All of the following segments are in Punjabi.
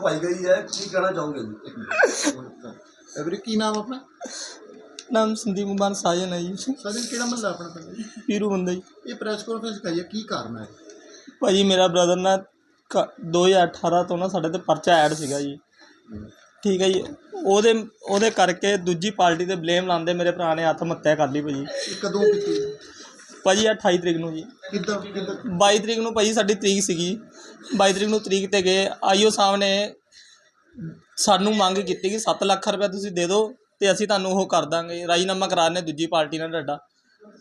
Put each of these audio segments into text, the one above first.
ਰਖਵਾਈ ਗਈ ਹੈ। ਕੀ ਕਹਿਣਾ ਚਾਹੋਗੇ ਜੀ? ਵੀਰੇ ਕੀ ਨਾਮ ਆਪਣਾ? ਨਾਮ ਸੰਦੀਪ ਕੁਮਾਰ ਸਾਜਨ ਹੈ ਜੀ। ਸਾਜਨ ਕਿਹੜਾ ਮਹੱਲਾ ਆਪਣਾ ਪਿੰਡ ਜੀ? ਪੀਰੂ ਬੰਦਾ ਜੀ। ਇਹ ਪ੍ਰੈਸ ਕਾਨਫਰੰਸ ਕਰੀ ਹੈ ਕੀ ਕਾਰਨ ਹੈ? ਭਾਜੀ ਮੇਰਾ ਬ੍ਰਦਰ ਨਾ ਕ- 2018 ਤੋਂ ਨਾ ਸਾਡੇ ਤੇ ਪਰਚਾ ਐਡ ਸੀਗਾ ਜੀ। ਠੀਕ ਹੈ ਜੀ। ਉਹਦੇ ਉਹਦੇ ਕਰਕੇ ਦੂਜੀ ਪਾਰਟੀ ਤੇ ਬਲੇਮ ਲਾਉਂਦੇ ਮੇਰੇ ਭਰਾ ਨੇ ਆਤਮ ਹੱਤਿਆ ਕਰ ਲਈ ਭਾਜੀ। ਇਹ ਕਦੋਂ ਕੀਤੀ? ਭਾਜੀ ਆਹ 28 ਤਰੀਕ ਨੂੰ ਜੀ। ਕਿੱਦਾਂ ਕਿੱਦਾਂ? 22 ਤਰੀਕ ਨੂੰ ਭਾਜੀ ਸਾਡੀ ਤਰੀਕ ਸੀਗੀ। 22 ਤਰੀਕ ਨੂੰ ਤਰੀਕ ਤੇ ਗਏ। ਆਈਓ ਸਾਹਿਬ ਨੇ ਸਾਨੂੰ ਮੰਗ ਕੀਤੀ ਕਿ 7 ਲੱਖ ਰੁਪਏ ਤੁਸੀਂ ਦੇ ਦਿਓ ਤੇ ਅਸੀਂ ਤੁਹਾਨੂੰ ਉਹ ਕਰ ਦਾਂਗੇ ਰਾਜੀਨਾਮਾ ਕਰਾਣੇ ਦੂਜੀ ਪਾਰਟੀ ਨਾਲ ਤੁਹਾਡਾ।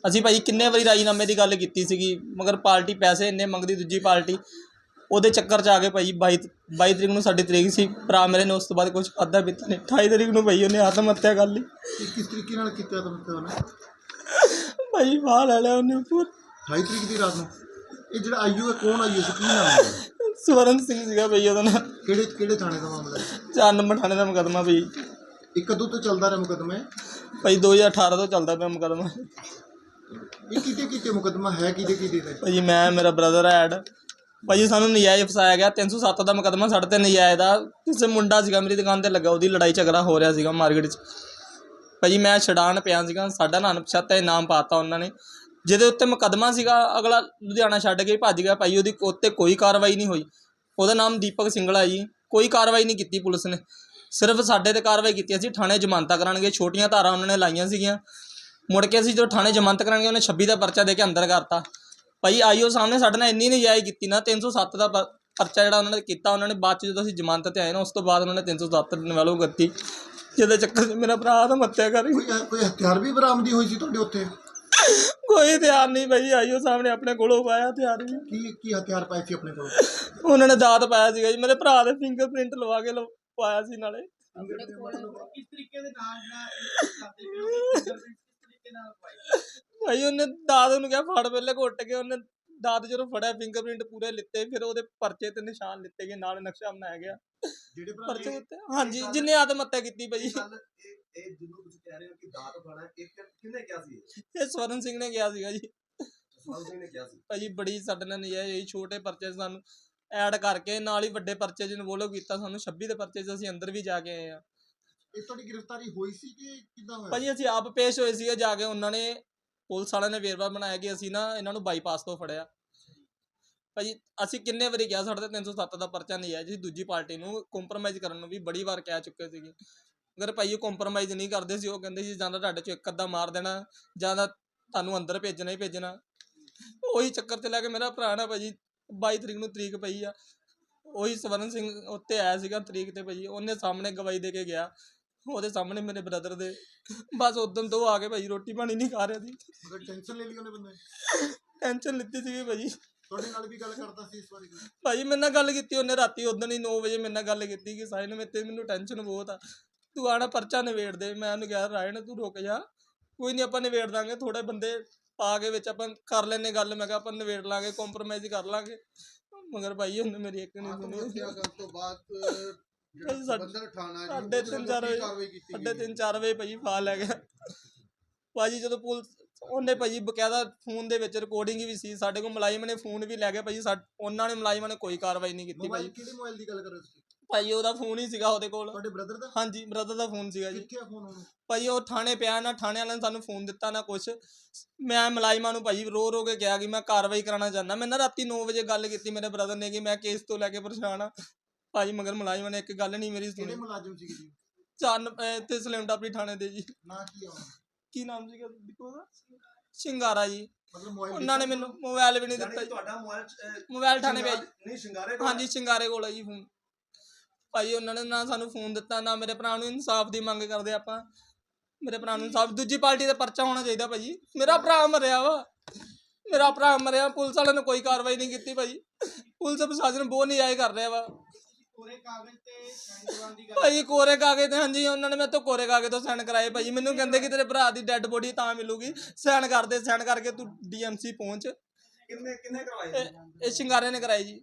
ਅਸੀਂ ਭਾਜੀ ਕਿੰਨੇ ਵਾਰੀ ਰਾਜੀਨਾਮੇ ਦੀ ਗੱਲ ਕੀਤੀ ਸੀਗੀ ਮਗਰ ਪਾਰਟੀ ਪੈਸੇ ਇੰਨੇ ਮੰਗਦੀ ਦੂਜੀ ਪਾਰਟੀ ਉਹਦੇ ਚੱਕਰ 'ਚ ਆ ਗਏ ਭਾਜੀ 22 22 ਤਰੀਕ ਨੂੰ ਸਾਡੀ ਤਰੀਕ ਸੀ ਭਰਾ ਮੇਰੇ ਨੇ ਉਸ ਤੋਂ ਬਾਅਦ ਕੁਝ ਖਾਧਾ ਪੀਤਾ ਨਹੀਂ। 28 ਤਰੀਕ ਨੂੰ ਭਾਈ ਉਹਨੇ ਆਤਮ ਹੱਤਿਆ ਕਰ ਲਈ। ਕਿਸ ਤਰੀਕੇ ਨਾਲ ਕੀਤਾ ਤੁਹਾਨੂੰ ਪਤਾ ਉਹਨੇ? ਭਾਈ ਬਾਹਰ ਲੈ ਲਿਆ ਉਹਨੇ। ਪੂਰ 28 ਤਰੀਕ ਦੀ ਰਾਤ ਨੂੰ? ਇਹ ਜਿਹੜਾ ਆਈਓ ਹੈ ਕੌਣ ਆਈਓ ਸੀ? ਕੀ ਨਾਮ ਹੈ? ਸਵਰਨ ਸਿੰਘ ਸੀਗਾ ਭਾਈ ਉਹਦਾ ਨਾਂ। ਕਿਹੜੇ ਕਿਹੜੇ ਥਾਣੇ ਦਾ ਮਾਮਲਾ ਹੈ? ਚਾਰ ਨੰਬਰ ਥਾਣੇ ਦਾ ਮੁਕੱਦਮਾ ਭਾਈ ਇਹ ਕਦੋਂ ਤੋਂ ਚੱਲਦਾ ਰਿਹਾ ਮੁਕੱਦਮਾ? ਭਾਈ 2018 ਤੋਂ ਚੱਲਦਾ ਪਿਆ ਮੁਕੱਦਮਾ। ਇਹ ਕਿਤੇ ਕਿਤੇ ਮੁਕੱਦਮਾ ਹੈ? ਕਿਤੇ ਕਿਤੇ ਤੇ ਭਾਜੀ ਮੈਂ ਮੇਰਾ ਬ੍ਰਦਰ ਐਡ। ਭਾਜੀ ਸਾਨੂੰ ਨਜਾਇਜ਼ ਫਸਾਇਆ ਗਿਆ। 307 ਦਾ ਮੁਕੱਦਮਾ ਸਾਡੇ ਤੇ ਨਜਾਇਜ਼ ਦਾ। ਕਿਸੇ ਮੁੰਡਾ ਸੀਗਾ ਮੇਰੀ ਦੁਕਾਨ ਤੇ ਲੱਗਾ ਉਹਦੀ ਲੜਾਈ ਝਗੜਾ ਹੋ ਰਿਹਾ ਸੀਗਾ ਮਾਰਕੀਟ 'ਚ। ਭਾਜੀ ਮੈਂ ਛਡਾਣ ਪਿਆ ਸੀਗਾ। ਸਾਡਾ ਨਾਂ ਪਛਾਤਾ ਇਨਾਮ ਪਾਤਾ ਉਹਨਾਂ ਨੇ। ਜਿਹਦੇ ਉੱਤੇ ਮੁਕੱਦਮਾ ਸੀਗਾ, ਅਗਲਾ ਲੁਧਿਆਣਾ ਛੱਡ ਕੇ ਭੱਜ ਗਿਆ ਭਾਈ, ਉਹਦੀ ਉੱਤੇ ਕੋਈ ਕਾਰਵਾਈ ਨਹੀਂ ਹੋਈ। ਉਹਦਾ ਨਾਮ ਦੀਪਕ ਸਿੰਗਲਾ ਜੀ। ਕੋਈ ਕਾਰਵਾਈ ਨਹੀਂ ਕੀਤੀ ਪੁਲਿਸ ਨੇ। ਸਿਰਫ ਸਾਡੇ ਤੇ ਕਾਰਵਾਈ ਕੀਤੀ ਅਸੀਂ, ਥਾਣੇ ਜ਼ਮਾਨਤਾਂ ਕਰਾਂਗੇ। ਛੋਟੀਆਂ ਧਾਰਾਂ ਉਹਨਾਂ ਨੇ ਲਾਈਆਂ ਸੀਗੀਆਂ। ਮੁੜ ਕੇ ਅਸੀਂ ਜਦੋਂ ਥਾਣੇ ਜ਼ਮਾਨਤ ਕਰਾਂਗੇ, ਉਹਨੇ 26 ਦਾ ਪਰਚਾ ਦੇ ਕੇ ਅੰਦਰ ਕਰਤਾ। ਭਾਈ, ਆਈਓ ਸਾਹਮਣੇ, ਸਾਡੇ ਨਾਲ ਇੰਨੀ ਨਜਾਇਜ਼ ਕੀਤੀ ਨਾ 307 ਦਾ ਪਰਚਾ ਜਿਹੜਾ ਉਹਨਾਂ ਨੇ ਕੀਤਾ, ਉਹਨਾਂ ਨੇ ਬਾਅਦ ਚ ਜਦੋਂ ਅਸੀਂ ਜ਼ਮਾਨਤ ਤੇ ਆਏ ਨਾ, ਉਸ ਤੋਂ ਬਾਅਦ ਉਹਨਾਂ ਨੇ 307 ਨਵੈਲੋ ਕਰਤੀ ਜਿਹਦੇ ਚੱਕਰ ਮੇਰਾ ਭਰਾ ਆਤਮ ਹੱਤਿਆ ਕਰ ਕੋਈ ਕੋਈ ਹਥਿਆਰ ਵੀ ਬਰਾਮਦੀ ਹੋਈ ਸੀ ਤੁਹਾਡੇ ਉੱਥੇ? ਕੋਈ ਧਿਆਨ ਨਹੀਂ ਭਾਈ ਆਈਓ ਸਾਹਮਣੇ ਆਪਣੇ ਕੋਲੋਂ ਪਾਇਆ ਹਥਿਆਰ ਵੀ। ਕੀ ਕੀ ਹਥਿਆਰ ਪਾਏ ਸੀ ਆਪਣੇ ਕੋਲ? ਉਹਨਾਂ ਨੇ ਦਾਤ ਪਾਇਆ ਸੀਗਾ ਜੀ ਮੇਰੇ ਭਰਾ ਦੇ ਫਿੰਗਰਪ੍ਰਿੰਟ ਲਵਾ ਕੇ ਲਵ- ਪਾਇਆ ਸੀ ਨਾਲੇ। ਕਿਸ ਤਰੀਕੇ ਦੇ ਨਾਲ ਜਿਹੜਾ ਇਹ ਕਰਦੇ ਪਏ ਹੋ ਕਿਸ ਤਰੀਕੇ ਨਾਲ ਪਾਈ ਭਾਈ ਉਹਨੇ ਦਾਤ ਨੂੰ ਕਿਹਾ ਫੜ ਪਹਿਲੇ ਘੁੱਟ ਕੇ ਉਹਨੇ ਦਾਤ ਜਦੋਂ ਫੜਿਆ ਫਿੰਗਰਪ੍ਰਿੰਟ ਪੂਰੇ ਲਿੱਤੇ ਫਿਰ ਉਹਦੇ ਪਰਚੇ ਤੇ ਨਿਸ਼ਾਨ ਲਿੱਤੇ ਗਏ ਨਾਲ ਨਕਸ਼ਾ ਬਣਾਇਆ ਗਿਆ। ਜਿਹੜੇ ਭਰਾ ਪਰਚੇ ਉੱਤੇ ਹਾਂਜੀ ਜਿੰਨੇ ਆਤਮ ਹੱਤਿਆ ਕੀਤੀ ਭਾਈ। ਇਹ ਇਹ ਜਿਹਨੂੰ ਤੁਸੀਂ ਕਹਿ ਰਹੇ ਹੋ ਕਿ ਦਾਤ ਫੜਾ ਇਹ ਕਿ- ਕਿਹਨੇ ਕਿਹਾ ਸੀ ਇਹ? ਇਹ ਸਵਰਨ ਸਿੰਘ ਨੇ ਕਿਹਾ ਸੀਗਾ ਜੀ। ਜਸਵੰਤ ਸਿੰਘ ਨੇ ਕਿਹਾ ਸੀ। ਭਾਜੀ ਬੜੀ ਸਾਡੇ ਨਾਲ ਨਜਾਇਜ਼ ਹੋਈ ਛੋਟੇ ਪਰਚੇ 'ਚ ਸਾਨੂੰ ਐਡ ਕਰਕੇ ਨਾਲ ਹੀ ਵੱਡੇ ਪਰਚੇ 'ਚ ਇਨਵੋਲਵ ਕੀਤਾ ਸਾਨੂੰ 26 ਦੇ ਪਰਚੇ 'ਚ ਅਸੀਂ ਅੰਦਰ ਵੀ ਜਾ ਕੇ ਆਏ ਆ ਇਹ ਤੁਹਾਡੀ ਗ੍ਰਿਫਤਾਰੀ ਹੋਈ ਸੀ ਕਿ ਕਿੱਦਾਂ ਹੋਇਆ? ਭਾਜੀ ਅਸੀਂ ਆਪ ਪੇਸ਼ ਹੋਏ ਸੀਗੇ ਜਾ ਕੇ ਉਹਨਾਂ ਨੇ ਪੁਲਿਸ ਵਾਲਿਆਂ ਨੇ ਵੇਰਵਾ ਬਣਾਇਆ ਕਿ ਅਸੀਂ ਨਾ ਇਹਨਾਂ ਨੂੰ ਬਾਈਪਾਸ ਤੋਂ ਫੜਿਆ। ਭਾਜੀ ਅਸੀਂ ਕਿੰਨੇ ਵਾਰੀ ਕਿਹਾ ਸਾਡੇ ਤੇ 307 ਦਾ ਪਰਚਾ ਨਹੀਂ ਹੈ ਜੀ ਦੂਜੀ ਪਾਰਟੀ ਨੂੰ ਕੰਪਰੋਮਾਈਜ਼ ਕਰਨ ਨੂੰ ਵੀ ਬੜੀ ਵਾਰ ਕਹਿ ਚੁੱਕੇ ਸੀਗੇ। ਅਗਰ ਭਾਈ ਉਹ ਕੰਪਰੋਮਾਈਜ਼ ਨਹੀਂ ਕਰਦੇ ਸੀ ਉਹ ਕਹਿੰਦੇ ਸੀ ਜਾਂ ਤਾਂ ਤੁਹਾਡੇ ਚੋਂ ਇੱਕ ਅੱਧਾ ਮਾਰ ਦੇਣਾ ਜਾਂ ਤਾਂ ਤੁਹਾਨੂੰ ਅੰਦਰ ਭੇਜਣਾ ਹੀ ਭੇਜਣਾ। ਉਹੀ ਚੱਕਰ ਚ ਲੈ ਕੇ ਮੇਰਾ ਭਰਾ ਨਾ ਭਾਜੀ 22 ਤਰੀਕ ਨੂੰ ਤਰੀਕ ਪਈ ਆ। ਉਹੀ ਸਵਰਨ ਸਿੰਘ ਉੱਤੇ ਆਇਆ ਸੀਗਾ ਤਰੀਕ ਤੇ ਭਾਜੀ ਉਹਨੇ ਸਾਹਮਣੇ ਗਵਾਹੀ ਦੇ ਕੇ ਗਿਆ। ਉਹਦੇ ਸਾਹਮਣੇ ਮੇਰੇ ਬ੍ਰਦਰ ਦੇ। ਬਸ ਉਦੋਂ ਤੋਂ ਆ ਕੇ ਭਾਜੀ ਰੋਟੀ ਪਾਣੀ ਨਹੀਂ ਖਾ ਰਿਹਾ ਸੀ। ਮਗਰ ਟੈਨਸ਼ਨ ਲੈ ਲਈ ਉਹਨੇ ਬੰਦੇ ਟੈਨਸ਼ਨ ਲਿੱਤੀ ਸੀਗੀ ਭਾਜੀ। ਤੁਹਾਡੇ ਨਾਲ ਵੀ ਗੱਲ ਕਰਦਾ ਸੀ ਇਸ ਬਾਰੇ ਭਾਜੀ ਮੇਰੇ ਨਾਲ ਗੱਲ ਕੀਤੀ ਉਹਨੇ ਰਾਤੀ ਉਦੋਂ ਹੀ 9 ਵਜੇ ਮੇਰੇ ਨਾਲ ਗੱਲ ਕੀਤੀ ਕਿ ਸਾਹਿਲ ਮੇਰੇ ਤੇ ਮੈਨੂੰ ਟੈਨਸ਼ਨ ਬਹੁਤ ਆ। ਤੂੰ ਆਣਾ ਪਰਚਾ ਨਿਬੇੜ ਦੇ। ਮੈਂ ਉਹਨੂੰ ਕਿਹਾ ਰਾਇਣ ਤੂੰ ਰੁਕ ਜਾ। ਕੋਈ ਨਹੀਂ ਆਪਾਂ ਨਿਬੇੜ ਦਾਂਗੇ। ਥੋੜੇ ਬੰਦੇ ਪਾ ਕੇ ਵਿੱਚ ਆਪਾਂ ਕਰ ਲੈਨੇ ਗੱਲ। ਮੈਂ ਕਿਹਾ ਆਪਾਂ ਨਿਬੇੜ ਲਾਂਗੇ ਕੰਪਰੋਮਾਈਜ਼ ਕਰ ਲਾਂਗੇ। ਮਗਰ ਭਾਈ ਉਹਨੇ ਮੇਰੀ ਇੱਕ ਨਹੀਂ ਸੁਣੀ। ਹੱਤਿਆ ਕਰਨ ਤੋਂ ਬਾਅਦ ਭਾਈ ਸਾਡੇ- ਬੰਦਰ ਠਾਣਾ ਤਿੰਨ ਚਾਰ ਵਜੇ? ਤਿੰਨ ਚਾਰ ਵਜੇ ਭਾਜੀ ਫਾ ਲੈ ਗਿਆ। ਭਾਜੀ ਜਦੋਂ ਪੁਲਿਸ ਉਹਨੇ ਭਾਜੀ ਬਕਾਇਦਾ ਫੋਨ ਦੇ ਵਿੱਚ ਰਿਕਾਰਡਿੰਗ ਵੀ ਸੀ। ਸਾਡੇ ਕੋਲ ਮੁਲਾਜ਼ਮ ਨੇ ਫੋਨ ਵੀ ਲੈ ਗਿਆ ਭਾਜੀ ਉਹਨਾਂ ਨੇ ਮੁਲਾਜ਼ਮਾਂ ਨੇ ਕੋਈ ਕਾਰਵਾਈ ਨਹੀਂ ਕੀਤੀ ਭਾਜੀ ਕਿਹੜੇ ਮੋਬਾਈਲ ਦੀ ਗੱਲ ਕਰ ਰਹੇ ਸੀ ਭਾਜੀ ਉਹਦਾ ਫੋਨ ਹੀ ਸੀਗਾ ਉਹਦੇ ਕੋਲ। ਤੁਹਾਡੇ ਬ੍ਰਦਰ ਦਾ? ਹਾਂਜੀ ਬ੍ਰਦਰ ਦਾ ਫੋਨ ਸੀਗਾ ਜੀ। ਕਿੱਥੇ ਆ ਫੋਨ ਹੁਣ ਭਾਜੀ ਉਹ ਥਾਣੇ ਪਿਆ ਨਾ ਥਾਣੇ ਵਾਲਿਆਂ ਨੇ ਸਾਨੂੰ ਫੋਨ ਦਿੱਤਾ ਨਾ ਕੁਛ। ਮੈਂ ਮੁਲਾਜ਼ਮਾਂ ਨੂੰ ਭਾਜੀ ਰੋ ਰੋ ਕੇ ਕਿਹਾ ਕਿ ਮੈਂ ਕਾਰਵਾਈ ਕਰਾਉਣਾ ਚਾਹੁੰਦਾ। ਮੈਂ ਨਾ ਰਾਤੀ 9 ਵਜੇ ਗੱਲ ਕੀਤੀ ਮੇਰੇ ਬ੍ਰਦਰ ਨੇ ਕਿ ਮੈਂ ਕੇਸ ਤੋਂ ਲੈ ਕੇ ਪਰੇਸ਼ਾਨ ਆ। ਭਾਜੀ ਮਗਰ ਮੁਲਾਜ਼ਮਾਂ ਨੇ ਇੱਕ ਗੱਲ ਨਹੀਂ ਮੇਰੀ ਕਿਹੜੇ ਸੁਣੀ ਮੁਲਾਜ਼ਮ ਸੀ ਜੀ? ਚੰਨ ਤੇ ਸਲੇਮਟਾ ਆਪਣੀ ਥਾਣੇ ਦੇ ਜੀ। ਨਾ ਕੀ ਆ? ਕੀ ਨਾਮ ਸੀਗਾ ਦੀਪੋ ਦਾ ਸ਼ਿੰਗਾਰਾ ਜੀ। ਮਤਲਬ ਮੋਬਾਈਲ ਉਹਨਾਂ ਨੇ ਮੈਨੂੰ ਮੋਬਾਈਲ ਵੀ ਨਹੀਂ ਦਿੱਤਾ ਜੀ। ਤੁਹਾਡਾ ਮੋਬਾਈਲ ਅਹ, ਮੋਬਾਈਲ ਥਾਣੇ ਪਿਆ ਜੀ ਨਹੀਂ ਸ਼ਿੰਗਾਰੇ ਕੋਲ ਹਾਂਜੀ ਸ਼ਿੰਗਾਰੇ ਕੋਲ ਹੈ ਜੀ ਫੋਨ। ਭਾਜੀ ਉਹਨਾਂ ਨੇ ਨਾ ਸਾਨੂੰ ਫੋਨ ਦਿੱਤਾ ਨਾ ਮੇਰੇ ਭਰਾ ਨੂੰ ਇਨਸਾਫ ਦੀ ਮੰਗ ਕਰਦੇ ਆਪਾਂ। ਮੇਰੇ ਭਰਾ ਨੂੰ ਇਨਸਾਫ ਦੂਜੀ ਪਾਰਟੀ ਦਾ ਪਰਚਾ ਹੋਣਾ ਚਾਹੀਦਾ ਭਾਜੀ ਮੇਰਾ ਭਰਾ ਮਰਿਆ ਵਾ। ਮੇਰਾ ਭਰਾ ਮਰਿਆ ਪੁਲਿਸ ਵਾਲਿਆਂ ਨੇ ਕੋਈ ਕਾਰਵਾਈ ਨਹੀਂ ਕੀਤੀ ਭਾਜੀ ਪੁਲਿਸ ਪ੍ਰਸ਼ਾਸਨ ਬਹੁਤ ਨਿਆਏ ਕਰ ਰਿਹਾ ਵਾ। ਪੂਰੇ ਕਾਗਜ਼ ਤੇ ਸਾਈਨ ਕਰਵਾਉਣ ਦੀ ਗੱਲ ਭਾਜੀ ਕੋਰੇ ਕਾਗਜ਼ ਤੇ ਹਾਂਜੀ ਉਹਨਾਂ ਨੇ ਮੇਰੇ ਤੋਂ ਕੋਰੇ ਕਾਗਜ਼ ਤੋਂ ਸਾਈਨ ਕਰਾਏ ਭਾਜੀ ਮੈਨੂੰ ਕਹਿੰਦੇ ਕਿ ਤੇਰੇ ਭਰਾ ਦੀ ਡੈੱਡ ਬੋਡੀ ਤਾਂ ਮਿਲੂਗੀ। ਸਾਈਨ ਕਰਦੇ ਸਾਈਨ ਕਰਕੇ ਤੂੰ ਡੀਐਮਸੀ ਪਹੁੰਚ। ਕਿੰਨੇ ਕਿੰਨੇ ਕਰਵਾਏ? ਇਹ ਸ਼ਿੰਗਾਰੇ ਨੇ ਕਰਾਈ ਜੀ।